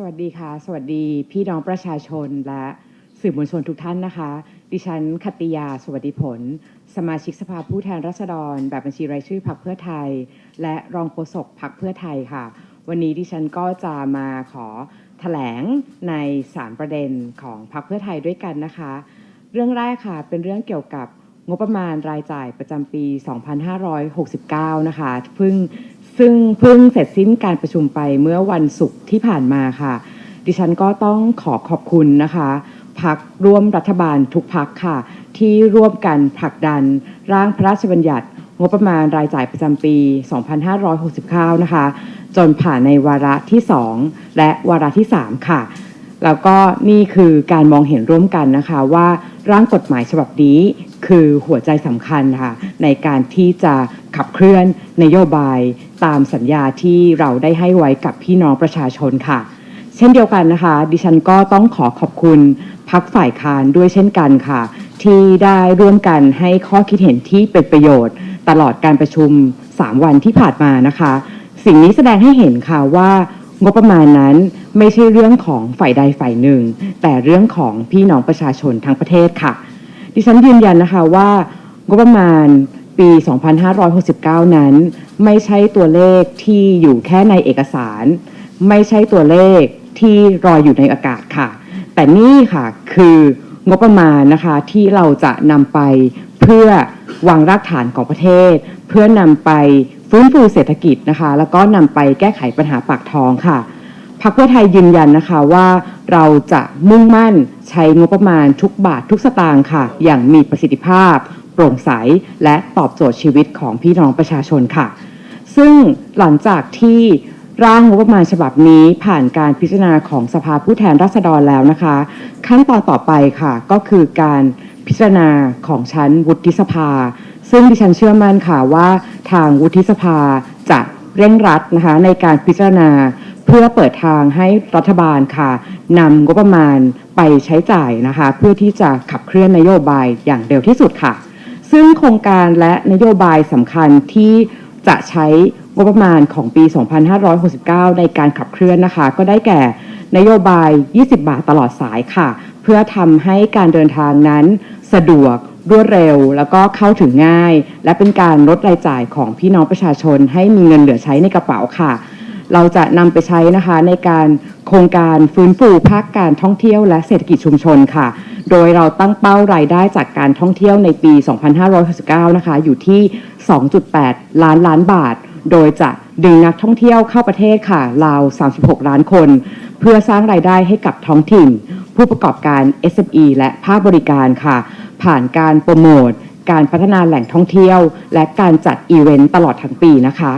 สวัสดีค่ะ สวัสดีพี่น้องประชาชนและสื่อมวลชนทุกท่านนะคะ ดิฉันคัตติยาสวัสดีผล สมาชิกสภาผู้แทนราษฎร แบบบัญชีรายชื่อพรรคเพื่อไทย และรองโฆษกพรรคเพื่อไทยค่ะ วันนี้ดิฉันก็จะมาขอแถลงในสามประเด็นของพรรคเพื่อไทยด้วยกันนะคะ เรื่องแรกค่ะเป็นเรื่องเกี่ยวกับ งบประมาณรายจ่ายประจำปี 2569 นะคะเพิ่งซึ่งเพิ่งเสร็จสิ้นการประชุมไปเมื่อวันศุกร์ที่ผ่านมาค่ะ ดิฉันก็ต้องขอขอบคุณนะคะพักร่วมรัฐบาลทุกพักค่ะ ที่ร่วมกันผลักดันร่างพระราชบัญญัติงบประมาณรายจ่ายประจำปี 2569 นะคะ จนผ่านในวาระที่ 2 และวาระที่ 3 ค่ะ แล้วก็นี่คือการมองเห็นร่วมกันนะคะว่าร่างกฎหมายฉบับนี้คือหัวใจสำคัญค่ะในการที่จะขับเคลื่อนนโยบายตามสัญญาที่เราได้ให้ไว้กับพี่น้องประชาชนค่ะ เช่นเดียวกันนะคะ ดิฉันก็ต้องขอขอบคุณพักฝ่ายค้านด้วยเช่นกันค่ะ ที่ได้ร่วมกันให้ข้อคิดเห็นที่เป็นประโยชน์ ตลอดการประชุม 3 วันที่ผ่านมานะคะ สิ่งนี้แสดงให้เห็นค่ะว่า งบประมาณนั้นไม่ใช่เรื่องของฝ่ายใดฝ่ายหนึ่ง แต่เรื่องของพี่น้องประชาชนทั้งประเทศค่ะ ดิฉันยืนยันนะคะว่างบประมาณปี 2569 นั้น ไม่ใช่ตัวเลขที่อยู่แค่ในเอกสาร ไม่ใช่ตัวเลขที่รอยอยู่ในอากาศค่ะ แต่นี่ค่ะคืองบประมาณนะคะที่เราจะนำไปเพื่อวางรากฐานของประเทศ เพื่อนำไป ฟื้นฟูเศรษฐกิจนะคะ แล้วก็นำไปแก้ไขปัญหาปากท้องค่ะพรรคเพื่อไทยยืนยันนะคะว่าเราจะมุ่งมั่นใช้งบประมาณทุกบาททุกสตางค์ค่ะ อย่างมีประสิทธิภาพ โปร่งใส และตอบโจทย์ชีวิตของพี่น้องประชาชนค่ะ ซึ่งหลังจากที่ร่างงบประมาณฉบับนี้ผ่านการพิจารณาของสภาผู้แทนราษฎรแล้วนะคะ ขั้นตอนต่อไปค่ะก็คือการพิจารณาของชั้นวุฒิสภา ซึ่งดิฉันเชื่อมั่นค่ะว่าทางวุฒิสภาจะเร่งรัดนะคะในการพิจารณาเพื่อเปิดทางให้รัฐบาลค่ะนำงบประมาณไปใช้จ่ายนะคะ เพื่อที่จะขับเคลื่อนนโยบายอย่างเร็วที่สุดค่ะ ซึ่งโครงการและนโยบายสำคัญที่จะใช้งบประมาณของปี 2569 ในการขับเคลื่อนนะคะ ก็ได้แก่นโยบาย 20 บาทตลอดสายค่ะ เพื่อทำให้การเดินทางนั้นสะดวก รวดเร็ว แล้วก็เข้าถึงง่าย และเป็นการลดรายจ่ายของพี่น้องประชาชน ให้มีเงินเหลือใช้ในกระเป๋าค่ะ เราจะนำไปใช้นะคะในการโครงการฟื้นฟูภาคการท่องเที่ยวและเศรษฐกิจชุมชนค่ะ โดยเราตั้งเป้ารายได้จากการท่องเที่ยวในปี 2569 นะคะ อยู่ที่ 2.8 ล้านล้านบาท โดยจะดึงนักท่องเที่ยวเข้าประเทศค่ะ ราว 36 ล้านคน เพื่อสร้างรายได้ให้กับท้องถิ่น ผู้ประกอบการ SME และภาคบริการค่ะ ผ่านการโปรโมทการพัฒนาแหล่งท่องเที่ยว และการจัดอีเวนต์ตลอดทั้งปีนะคะ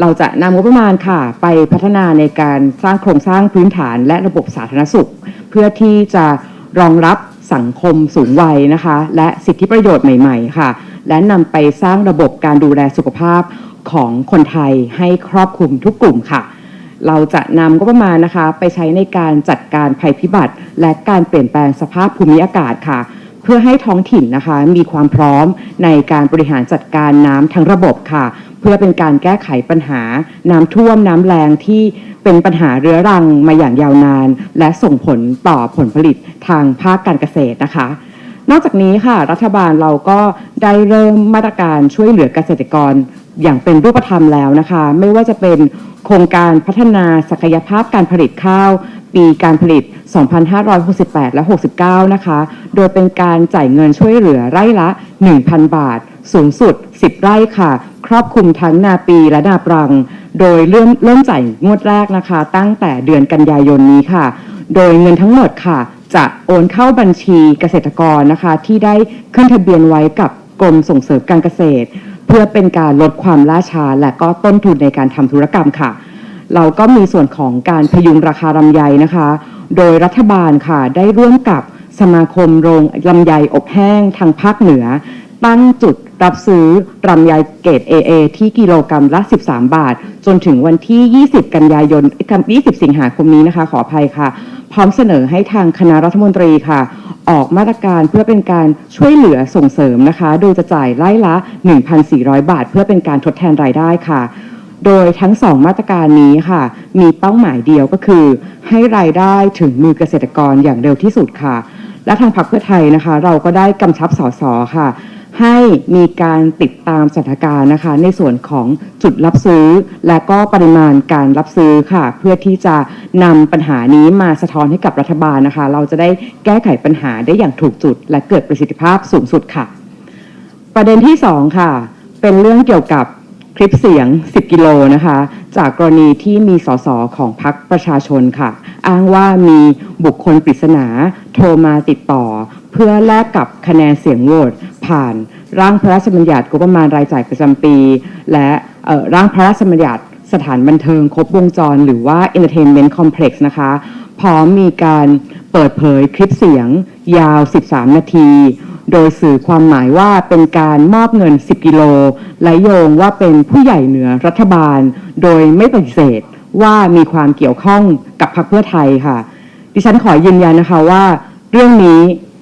เราจะนำงบประมาณค่ะ ไปพัฒนาในการสร้างโครงสร้างพื้นฐานและระบบสาธารณสุข เพื่อที่จะรองรับสังคมสูงวัยนะคะ และสิทธิประโยชน์ใหม่ ๆ ค่ะ และนำไปสร้างระบบการดูแลสุขภาพของคนไทยให้ครอบคลุมทุกกลุ่มค่ะ เราจะนำงบประมาณนะคะ ไปใช้ในการจัดการภัยพิบัติ และการเปลี่ยนแปลงสภาพภูมิอากาศค่ะ พื่อให้ท้องถิ่นนะคะมีความพร้อมในการบริหารจัดการน้ำทั้งระบบค่ะ เพื่อเป็นการแก้ไขปัญหาน้ำท่วมน้ำแรงที่เป็นปัญหาเรื้อรังมาอย่างยาวนาน และส่งผลต่อผลผลิตทางภาคการเกษตรนะคะ นอกจากนี้ค่ะ รัฐบาลเราก็ได้เริ่มมาตรการช่วยเหลือเกษตรกรอย่างเป็นรูปธรรมแล้วนะคะ ไม่ว่าจะเป็นโครงการพัฒนาศักยภาพการผลิตข้าว ปีการผลิต 2568 และ 69 นะคะ โดยเป็นการจ่ายเงินช่วยเหลือไร่ละ 1,000 บาท สูงสุด 10 ไร่ค่ะ ครอบคลุมทั้งนาปีและนาปรัง โดยเริ่มเริ่มจ่ายงวดแรกนะคะ ตั้งแต่เดือนกันยายนนี้ค่ะ โดยเงินทั้งหมดค่ะ จะโอนเข้าบัญชีเกษตรกรนะคะ ที่ได้ขึ้นทะเบียนไว้กับกรมส่งเสริมการเกษตร เพื่อเป็นการลดความล่าช้าและก็ต้นทุนในการทำธุรกรรมค่ะ เราก็มีส่วนของการพยุงราคาลำไยนะคะ โดยรัฐบาลค่ะได้ร่วมกับสมาคมโรงลำไยอบแห้งทางภาคเหนือ ตั้งจุดรับซื้อลำไยเกรด AA ที่กิโลกรรัมละ 13 บาท จนถึงวันที่ 20 กันยายน 20 สิงหาคมนี้นะคะ ขออภัยค่ะ พร้อมเสนอให้ทางคณะรัฐมนตรีค่ะ ออกมาตรการเพื่อเป็นการช่วยเหลือส่งเสริมนะคะ โดยจะจ่ายไล่ละ 1,400 บาท เพื่อเป็นการทดแทนรายได้ค่ะ โดยทั้งสองมาตรการนี้ค่ะ มีเป้าหมายเดียวก็คือ ให้รายได้ถึงมือเกษตรกรอย่างเร็วที่สุดค่ะ และทางพรรคเพื่อไทยนะคะ เราก็ได้กำชับสสค่ะ ให้มีการติดตามสถานการณ์นะคะ ในส่วนของจุดรับซื้อ และก็ปริมาณการรับซื้อค่ะ เพื่อที่จะนำปัญหานี้มาสะท้อนให้กับรัฐบาลนะคะ เราจะได้แก้ไขปัญหาได้อย่างถูกจุด และเกิดประสิทธิภาพสูงสุดค่ะ ประเด็นที่ 2 ค่ะ เป็นเรื่องเกี่ยวกับ คลิปเสียง 10 กิโลนะคะ จากกรณีที่มีสสของพรรคประชาชนค่ะ อ้างว่ามีบุคคลปริศนาโทรมาติดต่อ เพื่อแลกกับคะแนนเสียงโหวตผ่านร่างพระราชบัญญัติงบประมาณรายจ่ายประจำปี และร่างพระราชบัญญัติสถานบันเทิงครบวงจร หรือว่า Entertainment Complex นะคะ พร้อมมีการเปิดเผยคลิปเสียงยาว 13 นาที โดยสื่อความหมายว่าเป็นการมอบเงิน 10 กิโล และโยงว่าเป็นผู้ใหญ่เหนือรัฐบาล โดยไม่ปฏิเสธว่ามีความเกี่ยวข้องกับพรรคเพื่อไทยค่ะ ดิฉันขอยืนยันนะคะว่า เรื่องนี้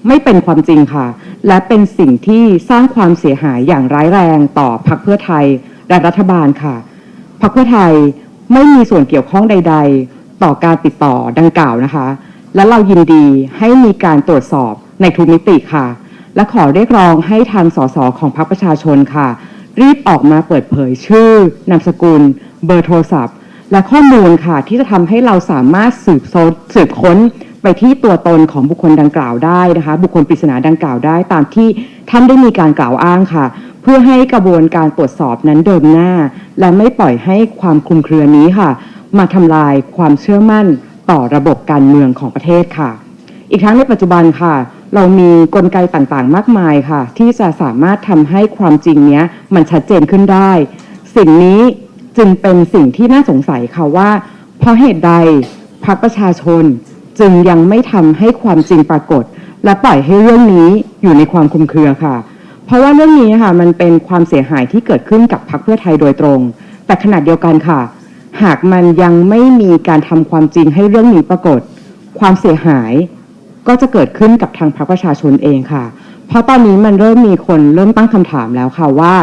ไม่เป็นความจริงค่ะ และเป็นสิ่งที่สร้างความเสียหายอย่างร้ายแรงต่อพรรคเพื่อไทยและรัฐบาลค่ะพรรคเพื่อไทยไม่มีส่วนเกี่ยวข้องใด ๆ ต่อการติดต่อดังกล่าวนะคะ และเรายินดีให้มีการตรวจสอบในทุกมิติค่ะ และขอเรียกร้องให้ทางสสของพรรคประชาชนค่ะ รีบออกมาเปิดเผยชื่อนามสกุล เบอร์โทรศัพท์ และข้อมูลค่ะ ที่จะทำให้เราสามารถสืบโซสืบค้นไปที่ตัวตนของบุคคลดังกล่าวได้นะคะ บุคคลปริศนาดังกล่าวได้ตามที่ท่านได้มีการกล่าวอ้างค่ะ เพื่อให้กระบวนการตรวจสอบนั้นเดินหน้า และไม่ปล่อยให้ความคลุมเครือนี้ค่ะ มาทำลายความเชื่อมั่นต่อระบบการเมืองของประเทศค่ะ อีกทั้งในปัจจุบันค่ะ เรามีกลไกต่างๆ มากมายค่ะ ที่จะสามารถทำให้ความจริงเนี้ยมันชัดเจนขึ้นได้ สิ่งนี้จึงเป็นสิ่งที่น่าสงสัยค่ะว่า เพราะเหตุใดพรรคประชาชนจึงยังไม่ทำให้ความจริงปรากฏ และปล่อยให้เรื่องนี้อยู่ในความคุมเครือค่ะ เพราะว่าเรื่องนี้ค่ะมันเป็นความเสียหายที่เกิดขึ้นกับพรรคเพื่อไทยโดยตรง แต่ขณะเดียวกันค่ะ หากมันยังไม่มีการทำความจริงให้เรื่องนี้ปรากฏ ความเสียหาย ก็จะเกิดขึ้นกับทางพรรคประชาชนเองค่ะ เพราะตอนนี้มันเริ่มมีคนเริ่มตั้งคำถามแล้วค่ะว่า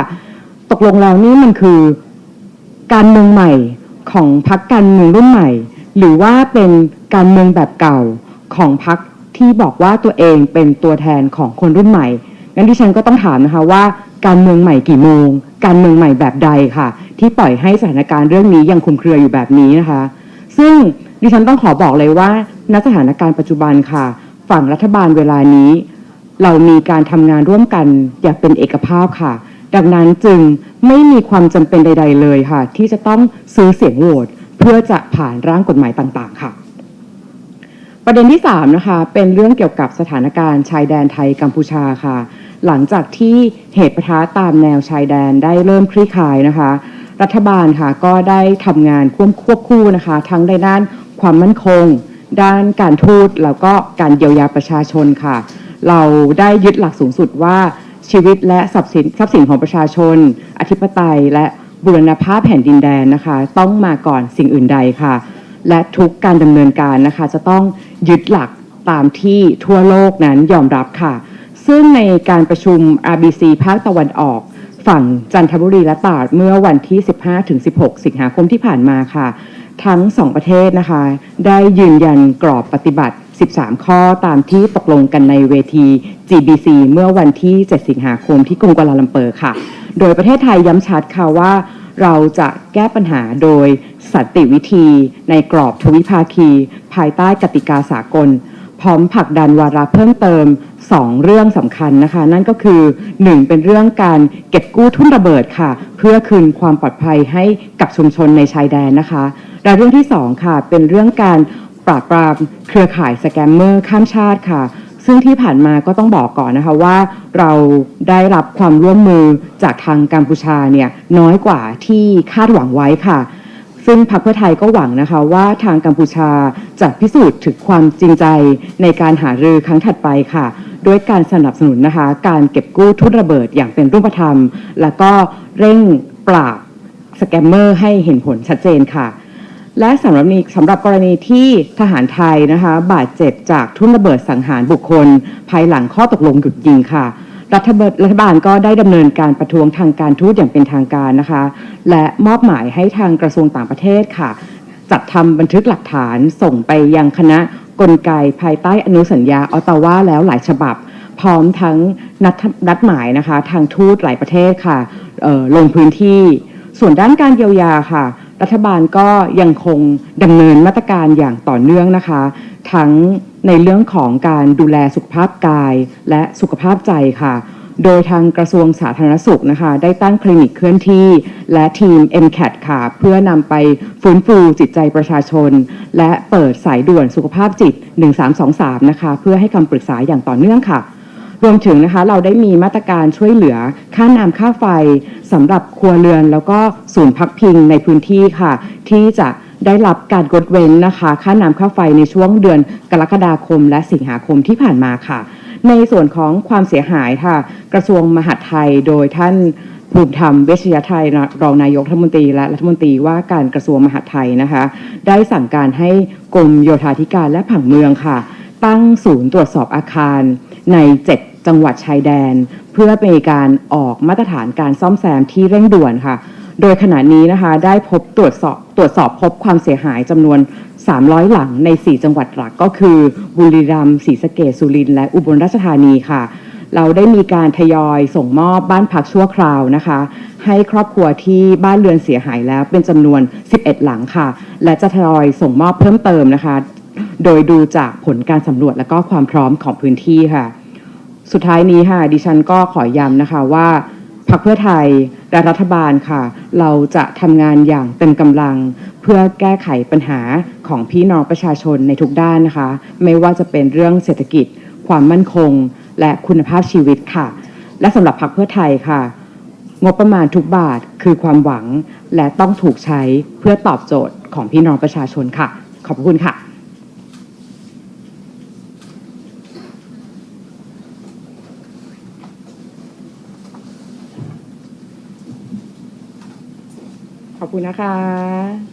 ตกลงแล้วนี่มันคือการเมืองใหม่ของพรรคการเมืองรุ่นใหม่ หรือว่าเป็นการเมืองแบบเก่าของพรรคที่บอกว่าตัวเองเป็นตัวแทนของคนรุ่นใหม่งั้นดิฉันก็ต้องถามนะคะว่าการเมืองใหม่กี่โมง การเมืองใหม่แบบใดค่ะ ที่ปล่อยให้สถานการณ์เรื่องนี้ยังคุมเครืออยู่แบบนี้นะคะ ซึ่งดิฉันต้องขอบอกเลยว่าณสถานการณ์ปัจจุบันค่ะ ฝั่งรัฐบาลเวลานี้ เรามีการทำงานร่วมกันอย่างเป็นเอกภาพค่ะ ดังนั้นจึงไม่มีความจำเป็นใด ๆ เลยค่ะ ที่จะต้องซื้อเสียงโหวตเพื่อจะผ่านร่างกฎหมายต่างๆ ค่ะ ประเด็นที่3นะคะเป็นเรื่องเกี่ยวกับสถานการณ์ชายแดนไทยกัมพูชาค่ะ หลังจากที่เหตุปะทะตามแนวชายแดนได้เริ่มคลี่คลายนะคะ รัฐบาลค่ะก็ได้ทำงานควบควบคู่นะคะ ทั้งในด้านความมั่นคง ด้านการทูตแล้วก็การเยียวยาประชาชนค่ะ เราได้ยึดหลักสูงสุดว่าชีวิตและทรัพย์สินทรัพย์สินของประชาชน อธิปไตยและบุรณภาพแผ่นดินแดนนะคะ ต้องมาก่อนสิ่งอื่นใดค่ะ และทุกการดำเนินการนะคะ จะต้องยึดหลักตามที่ทั่วโลกนั้นยอมรับค่ะ ซึ่งในการประชุม RBC ภาคตะวันออก ฝั่งจันทบุรีและตราดเมื่อวันที่ 15-16 สิงหาคมที่ผ่านมาค่ะ ทั้งสองประเทศนะคะ ได้ยืนยันกรอบปฏิบัติ 13 ข้อตามที่ตกลงกันในเวที GBC เมื่อวันที่ 7 สิงหาคมที่กรุงกัวลาลัมเปอร์ค่ะ โดยประเทศไทยย้ำชัดค่ะว่าเราจะแก้ปัญหาโดยสันติวิธีในกรอบทวิภาคี ภายใต้กติกาสากล พร้อมผลักดันวาระเพิ่มเติม 2 เรื่องสำคัญนะคะ นั่นก็คือ 1 เป็นเรื่องการเก็บกู้ทุ่นระเบิดค่ะ เพื่อคืนความปลอดภัยให้กับชุมชนในชายแดนนะคะและเรื่องที่ 2 ค่ะ เป็นเรื่องการปราบปรามเครือข่ายสแกมเมอร์ข้ามชาติค่ะ ซึ่งที่ผ่านมาก็ต้องบอกก่อนนะคะว่า เราได้รับความร่วมมือจากทางกัมพูชาเนี่ยน้อยกว่าที่คาดหวังไว้ค่ะ ซึ่งพรรคเพื่อไทยก็หวังนะคะว่าทางกัมพูชาจะพิสูจน์ถึงความจริงใจในการหารือครั้งถัดไปค่ะ ด้วยการสนับสนุนนะคะการเก็บกู้ทุนระเบิดอย่างเป็นรูปธรรม แล้วก็เร่งปราบสแกมเมอร์ให้เห็นผลชัดเจนค่ะ และสำหรับนี้สำหรับกรณีที่ทหารไทยนะคะ บาดเจ็บจากทุ่นระเบิดสังหารบุคคล ภายหลังข้อตกลงหยุดยิงค่ะ รัฐบาลรัฐบาลก็ได้ดำเนินการประท้วงทางการทูตอย่างเป็นทางการนะคะ และมอบหมายให้ทางกระทรวงต่างประเทศค่ะ จัดทำบันทึกหลักฐานส่งไปยังคณะกลไกภายใต้อนุสัญญาออตตาวาแล้วหลายฉบับ พร้อมทั้งนัดนัดหมายนะคะ ทางทูตหลายประเทศค่ะลงพื้นที่ ส่วนด้านการเยียวยาค่ะ รัฐบาลก็ยังคงดำเนินมาตรการอย่างต่อเนื่องนะคะ ทั้ง ในเรื่องของการดูแลสุขภาพกายและสุขภาพใจค่ะ โดยทางกระทรวงสาธารณสุขนะคะ ได้ตั้งคลินิกเคลื่อนที่ และทีม MCAT ค่ะ เพื่อนำไปฟื้นฟูจิตใจประชาชน และเปิดสายด่วนสุขภาพจิต 1323 นะคะ เพื่อให้คำปรึกษาอย่างต่อเนื่องค่ะรวมถึงนะคะเราได้มีมาตรการช่วยเหลือค่าน้ำค่าไฟสำหรับครัวเรือน แล้วก็ศูนย์พักพิงในพื้นที่ค่ะ ที่จะ ได้รับการกดเว้นนะคะ ค่าน้ำค่าไฟในช่วงเดือนกรกฎาคมและสิงหาคมที่ผ่านมาค่ะ ในส่วนของความเสียหายค่ะ กระทรวงมหาดไทยโดยท่านภูมิธรรมเวชยไทยรองนายกรัฐมนตรีและรัฐมนตรีว่าการกระทรวงมหาดไทยนะคะ ได้สั่งการให้กรมโยธาธิการและผังเมืองค่ะ ตั้งศูนย์ตรวจสอบอาคารใน 7 จังหวัดชายแดน เพื่อเป็นการออกมาตรฐานการซ่อมแซมที่เร่งด่วนค่ะ โดยขณะนี้นะคะได้พบตรวจสอบตรวจสอบพบความเสียหายจำนวน 300 หลังใน 4 จังหวัดหลักก็คือ บุรีรัมย์ศรีสะเกษสุรินทร์และอุบลราชธานีค่ะ เราได้มีการทยอยส่งมอบบ้านพักชั่วคราวนะคะ ให้ครอบครัวที่บ้านเรือนเสียหายแล้วเป็นจำนวน 11 หลังค่ะ และจะทยอยส่งมอบเพิ่มเติมนะคะ โดยดูจากผลการสำรวจและก็ความพร้อมของพื้นที่ค่ะ สุดท้ายนี้ค่ะดิฉันก็ขอย้ำนะคะว่า รรคเพื่อไทยและรัฐบาลค่ะ เราจะทำงานอย่างเต็มกำลัง เพื่อแก้ไขปัญหาของพี่น้องประชาชนในทุกด้านนะคะ ไม่ว่าจะเป็นเรื่องเศรษฐกิจ ความมั่นคง และคุณภาพชีวิตค่ะ และสำหรับพรรคเพื่อไทยค่ะ งบประมาณทุกบาทคือความหวัง และต้องถูกใช้เพื่อตอบโจทย์ของพี่น้องประชาชนค่ะ ขอบคุณค่ะ คุณนะคะ